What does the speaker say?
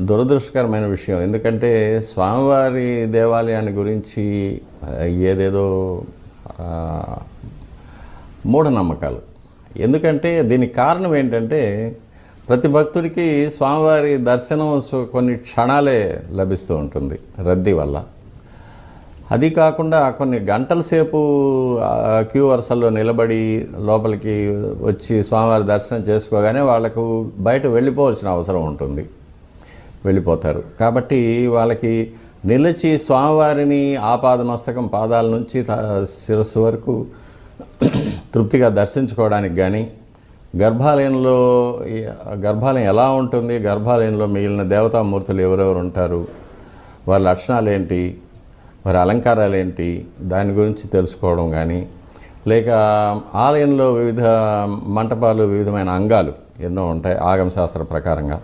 దురదృష్టకరమైన విషయం. ఎందుకంటే స్వామివారి దేవాలయాన్ని గురించి ఏదేదో మూఢనమ్మకాలు. ఎందుకంటే దీనికి కారణం ఏంటంటే ప్రతి భక్తుడికి స్వామివారి దర్శనం కొన్ని క్షణాలే లభిస్తూ ఉంటుంది రద్దీ వల్ల. అది కాకుండా కొన్ని గంటల సేపు క్యూ వరుసల్లో నిలబడి లోపలికి వచ్చి స్వామివారి దర్శనం చేసుకోగానే వాళ్ళకు బయట వెళ్ళిపోవాల్సిన అవసరం ఉంటుంది. వెళ్ళిపోతారు. కాబట్టి వాళ్ళకి నిలిచి స్వామివారిని ఆపాదమస్తకం పాదాల నుంచి త- శిరస్సు వరకు తృప్తిగా దర్శించుకోవడానికి కానీ గర్భాలయంలో గర్భాలయం ఎలా ఉంటుంది గర్భాలయంలో మిగిలిన దేవతామూర్తులు ఎవరెవరు ఉంటారు వారి లక్షణాలు ఏంటి వారి అలంకారాలు ఏంటి దాని గురించి తెలుసుకోవడం కానీ లేక ఆలయంలో వివిధ మంటపాలు వివిధమైన అంగాలు ఎన్నో ఉంటాయి ఆగమశాస్త్ర ప్రకారంగా.